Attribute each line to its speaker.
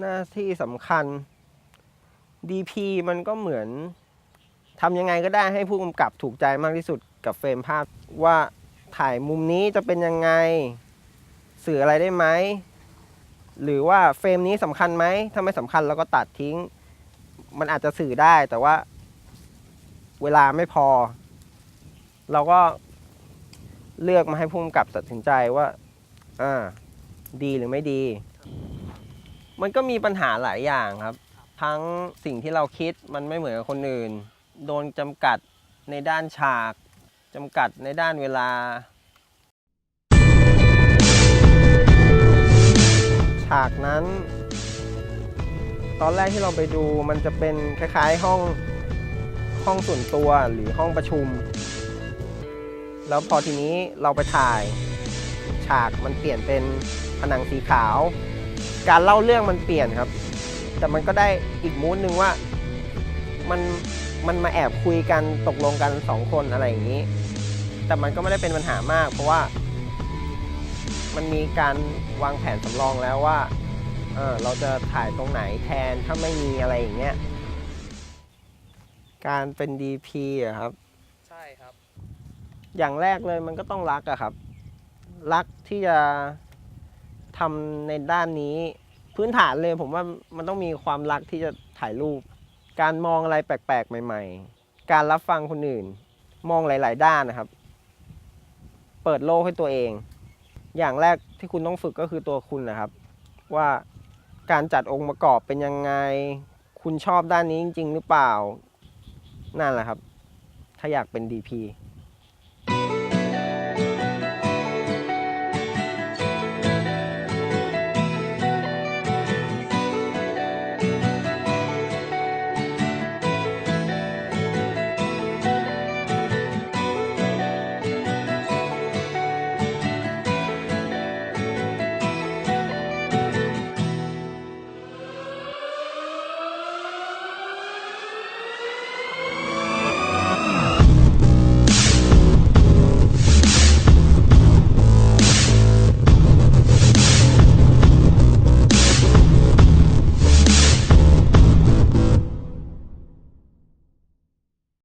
Speaker 1: หน้าที่สำคัญ DP มันก็เหมือนทำยังไงก็ได้ให้ผู้กำกับถูกใจมากที่สุดกับเฟรมภาพ ว่าถ่ายมุมนี้จะเป็นยังไง สื่ออะไรได้ไหม หรือว่าเฟรมนี้สำคัญไหมถ้าไม่สำคัญเราก็ตัดทิ้ง มันอาจจะสื่อได้แต่ว่าเวลาไม่พอ เราก็เลือกมาให้ผู้กำกับตัดสินใจว่า อ่า ดีหรือไม่ดี มันก็มีปัญหาหลายอย่างครับ ทั้งสิ่งที่เราคิดมันไม่เหมือนกับคนอื่น โดนจำกัดในด้านฉากจำกัดในด้านเวลา ฉากนั้น ตอนแรกที่เราไปดูมันจะเป็นคล้ายๆห้องห้องส่วนตัวหรือห้องประชุม แล้วพอทีนี้เราไปถ่าย ฉากมันเปลี่ยนเป็นผนังสีขาว การเล่าเรื่องมันเปลี่ยนครับ แต่มันก็ได้อีกมูดหนึ่งว่ามันมันมาแอบคุยกันตกลงกันสองคนอะไรอย่างนี้ แต่มันก็ไม่ได้เป็นปัญหามาก เพราะว่า มันมีการวางแผนสำรองแล้วว่าเออเราจะถ่ายตรงไหนแทนถ้าไม่มีอะไรอย่างเงี้ย การเป็น DP อะครับ
Speaker 2: ใช่ครับ
Speaker 1: อย่างแรกเลยมันก็ต้องรักอะครับ รักที่จะ ทำในด้านนี้ พื้นฐานเลยผมว่ามันต้องมีความรักที่จะถ่ายรูป การมองอะไรแปลกๆ ใหม่ ๆ การรับฟังคนอื่น มองหลาย ๆ ด้านนะครับ เปิดโลกให้ตัวเอง อย่างแรกที่คุณต้องฝึกก็คือตัวคุณนะครับ ว่าการจัดองค์ประกอบเป็นยังไง คุณชอบด้านนี้จริง ๆ หรือเปล่า นั่นแหละครับ ถ้าอยากเป็น DP